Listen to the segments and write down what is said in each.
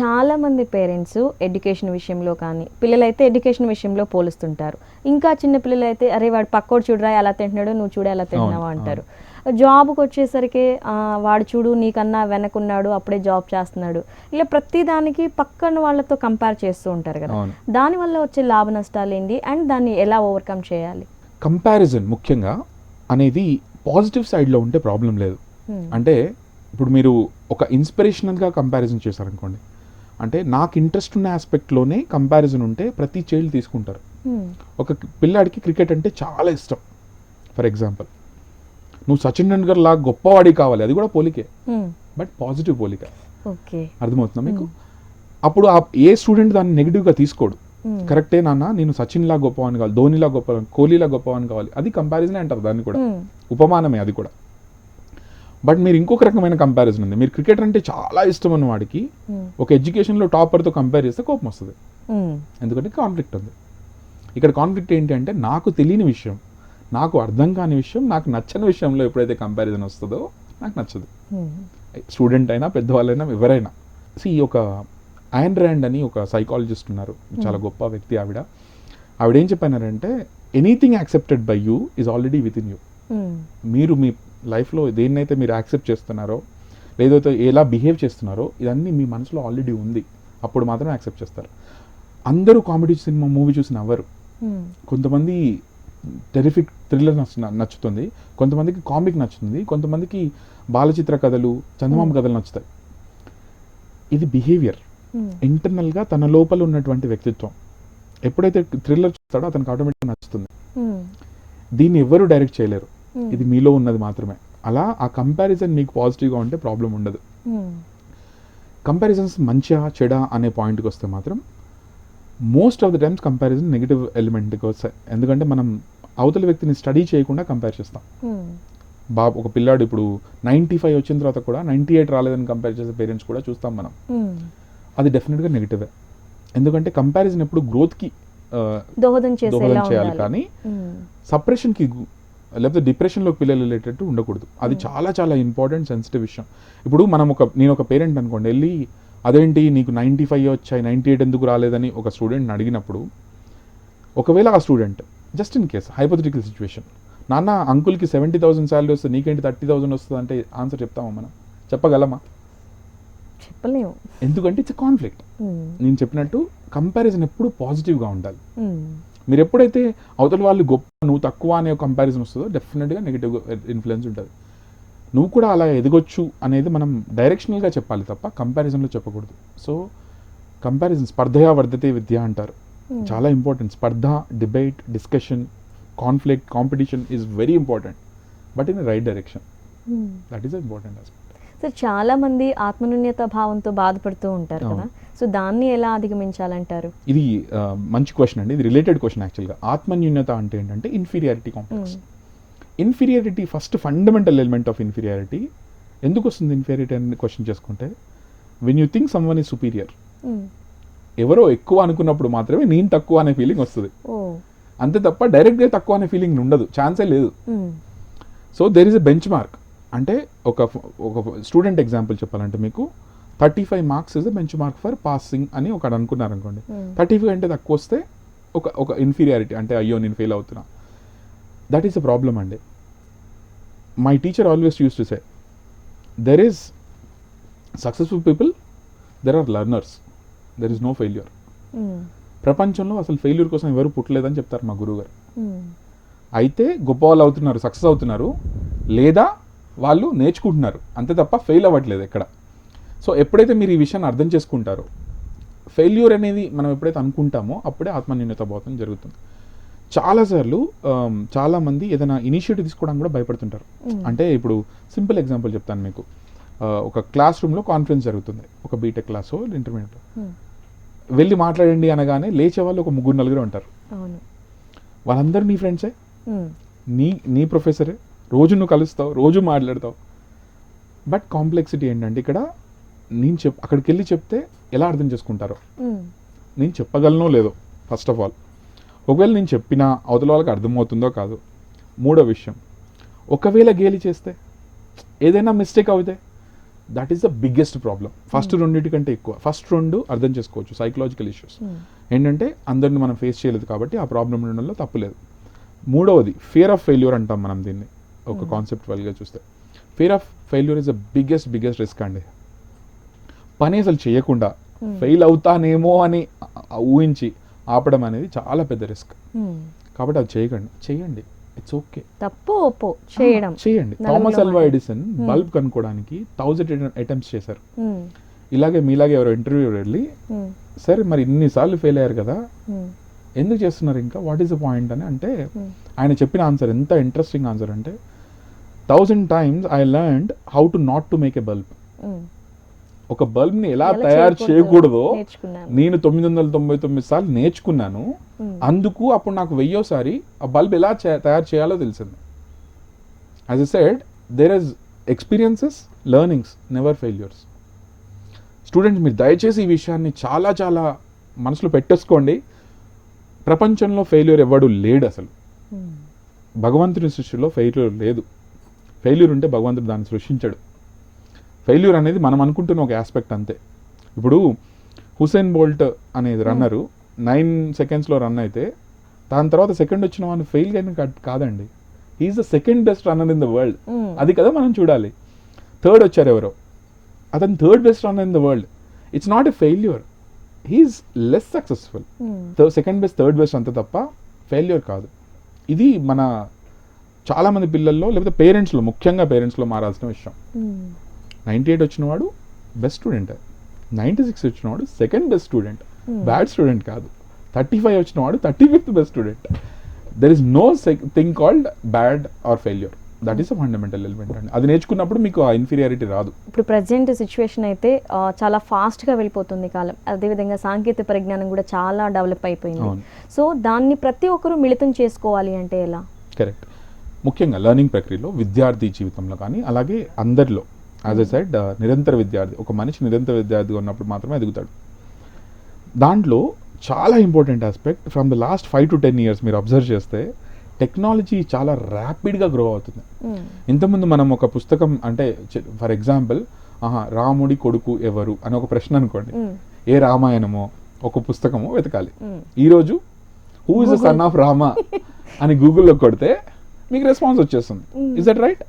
చాలా మంది parents education విషయంలో కానీ పిల్లలైతే ఎడ్యుకేషన్ విషయంలో పోలుస్తుంటారు. ఇంకా చిన్న పిల్లలైతే అరే వాడు పక్కోడు చూడరా ఎలా తింటున్నాడు నువ్వు చూడు ఎలా తింటున్నావు అంటారు. జాబ్కి వచ్చేసరికి వాడు చూడు నీకన్నా వెనకున్నాడు అప్పుడే జాబ్ చేస్తున్నాడు. ఇలా ప్రతి దానికి పక్కన వాళ్ళతో కంపేర్ చేస్తూ ఉంటారు కదా. దానివల్ల వచ్చే లాభ నష్టాలు ఏంటి? అండ్ దాన్ని ఎలా ఓవర్కమ్ చేయాలి? కంపారిజన్ ముఖ్యంగా అనేది పాజిటివ్ సైడ్లో ఉంటే ప్రాబ్లం లేదు. అంటే ఇప్పుడు మీరు ఒక ఇన్స్పిరేషనల్గా కంపారిజన్ చేశారనుకోండి. అంటే నాకు ఇంట్రెస్ట్ ఉన్న ఆస్పెక్ట్లోనే కంపారిజన్ ఉంటే ప్రతి చైల్డ్ తీసుకుంటారు. Hmm. ఒక పిల్లాడికి క్రికెట్ అంటే చాలా ఇష్టం. ఫర్ ఎగ్జాంపుల్ నువ్వు సచిన్ టెండూల్కర్ లా గొప్పవాడి కావాలి అది కూడా పోలికే. Hmm. బట్ పాజిటివ్ పోలిక. ఓకే. అర్థమవుతుందా మీకు? అప్పుడు ఆ ఏ స్టూడెంట్ దాన్ని నెగిటివ్గా తీసుకోడు. Hmm. కరెక్టే నాన్న నేను సచిన్ లా గొప్పవాని కావాలి ధోనిలా గొప్ప కోహ్లీలా గొప్పవాని కావాలి అది కంపారిజన్ అంటారు దాన్ని కూడా. Hmm. ఉపమానమే అది కూడా. బట్ మీరు ఇంకొక రకమైన కంపారిజన్ ఉంది. మీరు క్రికెట్ అంటే చాలా ఇష్టం ఉన్న వాడికి Hmm. ఒక ఎడ్యుకేషన్లో టాపర్తో కంపేర్ చేస్తే కోపం వస్తుంది. Hmm. ఎందుకంటే కాన్ఫ్లిక్ట్ ఉంది. ఇక్కడ కాన్ఫ్లిక్ట్ ఏంటి అంటే నాకు తెలియని విషయం నాకు అర్థం కాని విషయం నాకు నచ్చని విషయంలో ఎప్పుడైతే కంపారిజన్ వస్తుందో నాకు నచ్చదు. Hmm. స్టూడెంట్ అయినా పెద్దవాళ్ళైనా ఎవరైనా. సి ఒక ఐన్ ర్యాండ్ అని ఒక సైకాలజిస్ట్ ఉన్నారు. చాలా గొప్ప వ్యక్తి ఆవిడ. ఆవిడ ఏం చెప్పారంటే anything accepted by you is already with in you Hmm. మీరు మీ లైఫ్లో దేన్నైతే మీరు యాక్సెప్ట్ చేస్తున్నారో లేదైతే ఎలా బిహేవ్ చేస్తున్నారో ఇదన్నీ మీ మనసులో ఆల్రెడీ ఉంది. అప్పుడు మాత్రం యాక్సెప్ట్ చేస్తారు. అందరూ కామెడీ సినిమా మూవీ చూసి నవ్వరు Hmm. కొంతమంది టెరిఫిక్ థ్రిల్లర్ నచ్చు నచ్చుతుంది. కొంతమందికి కామిక్ నచ్చుతుంది. కొంతమందికి బాలచిత్ర కథలు చందమామ కథలు నచ్చుతాయి. ఇది బిహేవియర్. ఇంటర్నల్గా తన లోపల ఉన్నటువంటి వ్యక్తిత్వం. ఎప్పుడైతే థ్రిల్లర్ చూస్తాడో అతనికి ఆటోమేటిక్గా నచ్చుతుంది. దీన్ని ఎవ్వరూ డైరెక్ట్ చేయలేరు. ఇది మీలో ఉన్నది మాత్రమే అలా ఆ కంపారిజన్ మీకు పాజిటివ్గా ఉంటే ప్రాబ్లం ఉండదు Hmm. కంపారిజన్స్ మంచిగా చెడా అనే పాయింట్కి వస్తే మాత్రం most of the times comparison negative ఎలిమెంట్కి వస్తాయి ఎందుకంటే మనం అవతల వ్యక్తిని స్టడీ చేయకుండా కంపేర్ చేస్తాం Hmm. బాబు ఒక పిల్లాడు ఇప్పుడు నైంటీ ఫైవ్ వచ్చిన తర్వాత కూడా నైంటీ ఎయిట్ రాలేదని కంపేర్ చేసే పేరెంట్స్ కూడా చూస్తాం మనం Hmm. అది డెఫినెట్గా నెగిటివే ఎందుకంటే కంపారిజన్ ఎప్పుడు గ్రోత్కి దోహదం చేయాలి కానీ Hmm. సప్రెషన్కి లేకపోతే డిప్రెషన్లోకి పిల్లలు వెళ్ళేటట్టు ఉండకూడదు. అది చాలా చాలా ఇంపార్టెంట్ సెన్సిటివ్ విషయం. ఇప్పుడు మనం ఒక నేను ఒక పేరెంట్ అనుకోండి వెళ్ళి అదేంటి నీకు నైంటీ ఫైవ్ వచ్చాయి నైంటీ ఎయిట్ ఎందుకు రాలేదని ఒక స్టూడెంట్ని అడిగినప్పుడు ఒకవేళ ఆ student just in case hypothetical situation నాన్న అంకుల్కి సెవెంటీ థౌసండ్ శాలరీ వస్తుంది నీకేంటి థర్టీ థౌసండ్ వస్తుంది అంటే ఆన్సర్ చెప్తామా మనం? చెప్పగలమా? చెప్పలేము. ఎందుకంటే ఇట్స్ కాన్ఫ్లిక్ట్. నేను చెప్పినట్టు కంపారిజన్ ఎప్పుడు పాజిటివ్గా ఉండాలి. మీరు ఎప్పుడైతే అవతల వాళ్ళు గొప్ప నువ్వు తక్కువ అనే కంపారిజన్ వస్తుందో డెఫినెట్గా నెగిటివ్ ఇన్ఫ్లుయెన్స్ ఉంటుంది. నువ్వు కూడా అలా ఎదగొచ్చు అనేది మనం డైరెక్షనల్గా చెప్పాలి తప్ప కంపారిజన్లో చెప్పకూడదు. సో కంపారిజన్ స్పర్ధయా వర్ధతే విద్య అంటారు. Hmm. చాలా important స్పర్ధ debate discussion conflict competition is very important but in right direction. That is important aspect sir చాలా మంది ఆత్మన్యూన్యత భావంతో బాధపడుతూ ఉంటారు కదా. సో దాన్ని ఎలా అధిగమించాలంటారు? ఇది మంచి క్వశ్చన్ అండి. ఇది రిలేటెడ్ క్వశ్చన్ యాక్చువల్గా ఆత్మన్యూన్యత అంటే ఏంటంటే inferiority complex inferiority first fundamental element of inferiority ఎందుకు వస్తుంది ఇన్ఫీరియారిటీ అని క్వశ్చన్ చేసుకుంటే when you think someone is superior. ఎవరో ఎక్కువ అనుకున్నప్పుడు మాత్రమే నేను తక్కువ అనే ఫీలింగ్ వస్తుంది. అంతే తప్ప డైరెక్ట్గా తక్కువ అనే ఫీలింగ్ ఉండదు. ఛాన్సే లేదు. So there is a benchmark అంటే ఒక ఒక స్టూడెంట్ ఎగ్జాంపుల్ చెప్పాలంటే మీకు thirty five marks is benchmark for passing అని ఒకటి అనుకున్నారు అనుకోండి Hmm. థర్టీ ఫైవ్ అంటే తక్కువ వస్తే ఒక ఒక ఇన్ఫీరియారిటీ అంటే అయ్యో నేను ఫెయిల్ అవుతున్నా దట్ ఈస్ అ ప్రాబ్లమ్ అండి my teacher always use to say there is successful people there are learners there is no failure Hmm. ప్రపంచంలో అసలు ఫెయిల్యూర్ కోసం ఎవరు పుట్టలేదని చెప్తారు మా గురువుగారు Hmm. అయితే గొప్ప వాళ్ళు అవుతున్నారు సక్సెస్ అవుతున్నారు లేదా వాళ్ళు నేర్చుకుంటున్నారు. అంతే తప్ప ఫెయిల్ అవ్వట్లేదు ఎక్కడ. సో ఎప్పుడైతే మీరు ఈ విషయాన్ని అర్థం చేసుకుంటారో ఫెయిల్యూర్ అనేది మనం ఎప్పుడైతే అనుకుంటామో అప్పుడే ఆత్మన్యూన్యత బోధన జరుగుతుంది. చాలాసార్లు చాలామంది ఏదైనా ఇనిషియేటివ్ తీసుకోవడానికి కూడా భయపడుతుంటారు. అంటే ఇప్పుడు సింపుల్ ఎగ్జాంపుల్ చెప్తాను మీకు. ఒక క్లాస్ రూమ్లో కాన్ఫరెన్స్ జరుగుతుంది. ఒక బీటెక్ క్లాస్ ఇంటర్మీడియట్. వెళ్ళి మాట్లాడండి అనగానే లేచే వాళ్ళు ఒక ముగ్గురు నలుగురు ఉంటారు. వాళ్ళందరూ నీ ఫ్రెండ్సే. నీ నీ ప్రొఫెసరే రోజు నువ్వు కలుస్తావు రోజు మాట్లాడతావు. బట్ కాంప్లెక్సిటీ ఏంటంటే ఇక్కడ నేను చెప్ అక్కడికి వెళ్ళి చెప్తే ఎలా అర్థం చేసుకుంటారో? Hmm. నేను చెప్పగలనో లేదో ఫస్ట్ ఆఫ్ ఆల్ ఒకవేళ నేను చెప్పినా అవతల వాళ్ళకి అర్థమవుతుందో కాదు మూడో విషయం. ఒకవేళ గేలి చేస్తే ఏదైనా మిస్టేక్ అవుతే that is the biggest problem first రెండింటికంటే ఎక్కువ. ఫస్ట్ రెండు అర్థం చేసుకోవచ్చు సైకలాజికల్ ఇష్యూస్ ఏంటంటే అందరిని మనం ఫేస్ చేయలేదు కాబట్టి ఆ ప్రాబ్లం ఉండడంలో తప్పులేదు మూడవది ఫియర్ ఆఫ్ ఫెయిల్యూర్ అంటాం మనం దీన్ని. ఒక కాన్సెప్చువల్గా చూస్తే. Fear of failure is the biggest biggest risk అండి. పని అసలు చేయకుండా Hmm. ఫెయిల్ అవుతానేమో అని ఊహించి ఆపడం అనేది చాలా పెద్ద రిస్క్ కాబట్టి అది చేయకండి. చేయండి. ఇట్స్ ఓకే తప్పు ఒప్పు చేయడం. చేయండి. Thomas Alva. Edison Hmm. Bulb కనుక్కోవడానికి థౌజండ్ అటెంప్ట్స్ చేశారు. ఇలాగే మీలాగే ఎవరో ఇంటర్వ్యూ వెళ్ళి సరే మరి ఇన్నిసార్లు ఫెయిల్ అయ్యారు కదా? ఎందుకు చేస్తున్నారు ఇంకా? వాట్ ఈస్ ద పాయింట్ అని అంటే ఆయన చెప్పిన ఆన్సర్ ఎంత ఇంట్రెస్టింగ్ ఆన్సర్ అంటే thousand times I learned how to not to make a bulb. ఒక బల్బ్ని ఎలా ఎలా తయారు చేయకూడదో. నేను తొమ్మిది వందల తొంభై తొమ్మిది సార్లు నేర్చుకున్నాను. అందుకు అప్పుడు నాకు వెయ్యోసారి ఆ బల్బ్ ఎలా తయారు చేయాలో తెలిసింది. As a said there is experiences learnings never failures students మీరు దయచేసి ఈ విషయాన్ని చాలా చాలా మనసులో పెట్టేసుకోండి. ప్రపంచంలో ఫెయిల్యూర్ ఎవడు లేడు అసలు. భగవంతుని సృష్టిలో ఫెయిల్యూర్ లేదు. ఫెయిల్యూర్ ఉంటే భగవంతుడు దాన్ని సృష్టించాడు. ఫెయిల్యూర్ అనేది మనం అనుకుంటున్న ఒక ఆస్పెక్ట్ అంతే. ఇప్పుడు హుసేన్ బోల్ట్ అనేది రన్నరు నైన్ సెకండ్స్లో రన్ అయితే దాని తర్వాత సెకండ్ వచ్చిన వాడిని ఫెయిల్ అయిన కాదండి. Is the second best runner in the world. Um, అది కదా మనం చూడాలి. థర్డ్ వచ్చారు ఎవరో. అతను third best runner in the world. It's not a failure he is less successful second best third best అంత తప్ప ఫెయిల్యూర్ కాదు. ఇది మన చాలామంది పిల్లల్లో లేకపోతే పేరెంట్స్లో ముఖ్యంగా పేరెంట్స్లో మారాల్సిన విషయం. ఉమ్, నైంటీ ఎయిట్ వచ్చినవాడు బెస్ట్ స్టూడెంట్. నైంటీ సిక్స్ వచ్చినవాడు second best student. Hmm. Bad student కాదు. థర్టీ ఫైవ్ వచ్చినవాడు thirty fifth best student. There is nothing called bad or failure that is a fundamental element అండి. అది నేర్చుకున్నప్పుడు మీకు ఆ inferiority రాదు. ఇప్పుడు ప్రజెంట్ సిచ్యువేషన్ అయితే చాలా ఫాస్ట్గా వెళ్ళిపోతుంది కాలం. అదేవిధంగా సాంకేతిక పరిజ్ఞానం కూడా చాలా డెవలప్ అయిపోయింది. సో దాన్ని ప్రతి ఒక్కరూ మిళితం చేసుకోవాలి అంటే ఎలా? కరెక్ట్ ముఖ్యంగా లెర్నింగ్ ప్రక్రియలో విద్యార్థి జీవితంలో కానీ అలాగే అందరిలో. యాజ్ ఎ సైడ్ నిరంతర విద్యార్థి ఒక మనిషి నిరంతర విద్యార్థిగా ఉన్నప్పుడు మాత్రమే ఎదుగుతాడు. దాంట్లో చాలా important aspect from the last five to ten years మీరు అబ్జర్వ్ చేస్తే టెక్నాలజీ చాలా ర్యాపిడ్గా గ్రో అవుతుంది. ఉమ్, ఇంతకుముందు మనం ఒక పుస్తకం అంటే ఫర్ ఎగ్జాంపుల్ ఆహా రాముడి కొడుకు ఎవరు అని ఒక ప్రశ్న అనుకోండి. ఉమ్, ఏ రామాయణమో ఒక పుస్తకమో వెతకాలి. ఉమ్, ఈరోజు who is the son of Rama అని గూగుల్లో కొడితే మీకు రెస్పాన్స్ వచ్చేస్తుంది. Mm. Is that right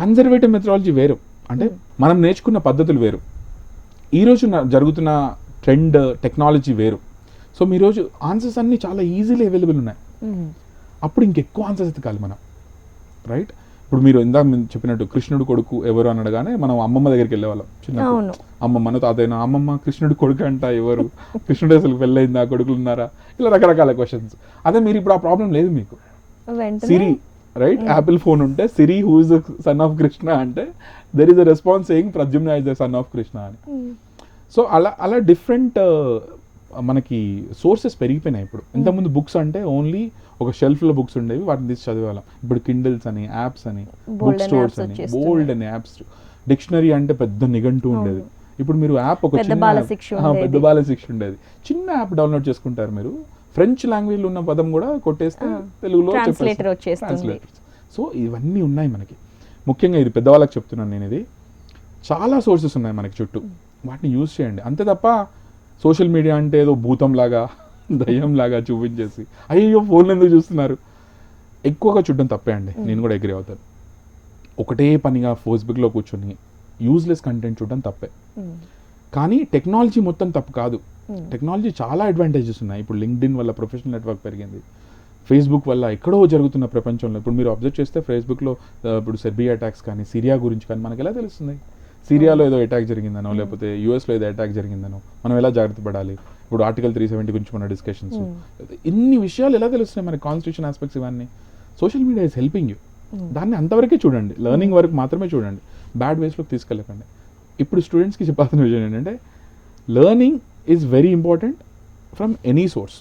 conservative methodology వేరు. అంటే మనం నేర్చుకున్న పద్ధతులు వేరు. ఈరోజు జరుగుతున్న ట్రెండ్ టెక్నాలజీ వేరు. సో మీ రోజు ఆన్సర్స్ అన్నీ చాలా ఈజీలీ అవైలబుల్ ఉన్నాయి. ఉమ్, అప్పుడు ఇంకెక్కువ ఆన్సర్స్ ఎతకాలి మనం. రైట్ ఇప్పుడు మీరు ఇందాక చెప్పినట్టు కృష్ణుడు కొడుకు ఎవరు అని అడగానే మనం అమ్మమ్మ దగ్గరికి వెళ్ళేవాళ్ళం చిన్న. అమ్మమ్మను తాతయ్యను అమ్మమ్మ కృష్ణుడు కొడుకు అంట ఎవరు? కృష్ణుడు అసలు పెళ్ళయిందా? కొడుకులు ఉన్నారా? ఇలా రకరకాల క్వశ్చన్స్ అదే మీరు ఇప్పుడు ఆ ప్రాబ్లం లేదు మీకు. సిరి రైట్ యాపిల్ ఫోన్ ఉంటే Siri who is the son of Krishna అంటే there is a response saying Pradyumna is the son of Krishna అని. సో అలా అలా డిఫరెంట్ మనకి సోర్సెస్ పెరిగిపోయినాయి ఇప్పుడు. ఇంతకుముందు బుక్స్ అంటే ఓన్లీ ఒక షెల్ఫ్లో బుక్స్ ఉండేవి వాటిని తీసి చదివేవాళ్ళం. ఇప్పుడు కిండిల్స్ అని యాప్స్ అని బుక్ స్టోర్స్ అని. బోల్డ్ అని యాప్స్ డిక్షనరీ అంటే పెద్ద నిఘంటు ఉండేది. ఇప్పుడు మీరు యాప్ ఒక పెద్ద చిన్న పెద్ద. బాల శిక్ష ఉండేది. చిన్న యాప్ డౌన్లోడ్ చేసుకుంటారు మీరు. ఫ్రెంచ్ లాంగ్వేజ్లో ఉన్న పదం కూడా కొట్టేస్తే తెలుగులో. ట్రాన్స్లేటర్ సో ఇవన్నీ ఉన్నాయి మనకి. ముఖ్యంగా ఇది పెద్దవాళ్ళకి చెప్తున్నాను నేను ఇది. చాలా సోర్సెస్ ఉన్నాయి మనకి చుట్టూ. వాటిని యూజ్ చేయండి. అంతే తప్ప సోషల్ మీడియా అంటే ఏదో భూతంలాగా దయ్యంలాగా చూపించేసి. అయ్యో ఫోన్లు ఎందుకు చూస్తున్నారు? ఎక్కువగా చూడడం తప్పే అండి. నేను కూడా అగ్రి అవుతాను. ఒకటే పనిగా ఫేస్బుక్లో కూర్చొని యూజ్లెస్ కంటెంట్ చూడడం తప్పే. కానీ టెక్నాలజీ మొత్తం తప్పు కాదు. ఉమ్, టెక్నాలజీ చాలా అడ్వాంటేజెస్ ఉన్నాయి. ఇప్పుడు లింక్డ్ఇన్ వల్ల ప్రొఫెషనల్ నెట్వర్క్ పెరిగింది. ఫేస్బుక్ వల్ల ఎక్కడో జరుగుతున్న ప్రపంచంలో ఇప్పుడు మీరు అబ్జర్వ్ చేస్తే ఫేస్బుక్లో ఇప్పుడు సెర్బియా అటాక్స్ కానీ సిరియా గురించి కానీ మనకి ఎలా తెలుస్తుంది? సిరియాలో ఏదో అటాక్ జరిగిందనో లేకపోతే యూఎస్లో ఏదో అటాక్ జరిగిందనో మనం ఎలా జాగ్రత్త పడాలి? ఇప్పుడు ఆర్టికల్ త్రీ సెవెంటీ గురించి మన డిస్కషన్స్ Hmm. ఇన్ని విషయాలు ఎలా తెలుస్తున్నాయి మన కాన్స్టిట్యూషన్ ఆస్పెక్ట్స్ ఇవన్నీ? Social media is helping you Hmm. దాన్ని అంతవరకే చూడండి. లెర్నింగ్ వరకు మాత్రమే చూడండి. బ్యాడ్ వేస్లోకి తీసుకెళ్ళకండి. ఇప్పుడు స్టూడెంట్స్కి చెప్పాల్సిన విషయం ఏంటంటే learning is very important from any source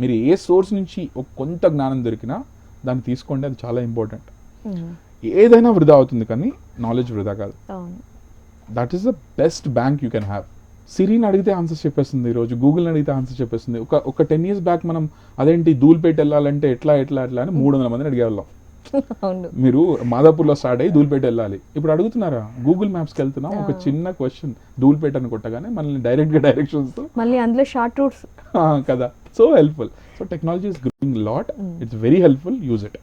మీరు ఏ సోర్స్ నుంచి ఒక కొంత జ్ఞానం దొరికినా దాన్ని తీసుకోండి అది చాలా ఇంపార్టెంట్ ఉమ్, ఏదైనా వృధా అవుతుంది కానీ నాలెడ్జ్ వృధా కాదు. That is the best bank you can have సిరీని అడిగితే ఆన్సర్ చెప్పేస్తుంది ఈరోజు గూగుల్ని అడిగితే ఆన్సర్ చెప్పేస్తుంది. ఒక ఒక టెన్ ఇయర్స్ బ్యాక్ మనం అదేంటి ధూల్పేట వెళ్ళాలంటే ఎట్లా ఎట్లా ఎట్లా అని మూడు వందల మందిని అడిగేవాళ్ళం. అవును. మీరు మాదాపూర్లో స్టార్ట్ అయ్యి ధూల్పేట వెళ్ళాలి. ఇప్పుడు అడుగుతున్నారా? గూగుల్ మ్యాప్స్కి వెళ్తున్నాం. ఒక. చిన్న క్వశ్చన్ ధూల్పేట అని కొట్టగానే మనల్ని డైరెక్ట్గా డైరెక్షన్స్తో మళ్ళీ అందులో షార్ట్ రూట్స్ కదా. So helpful so technology is growing lot. It's very helpful use it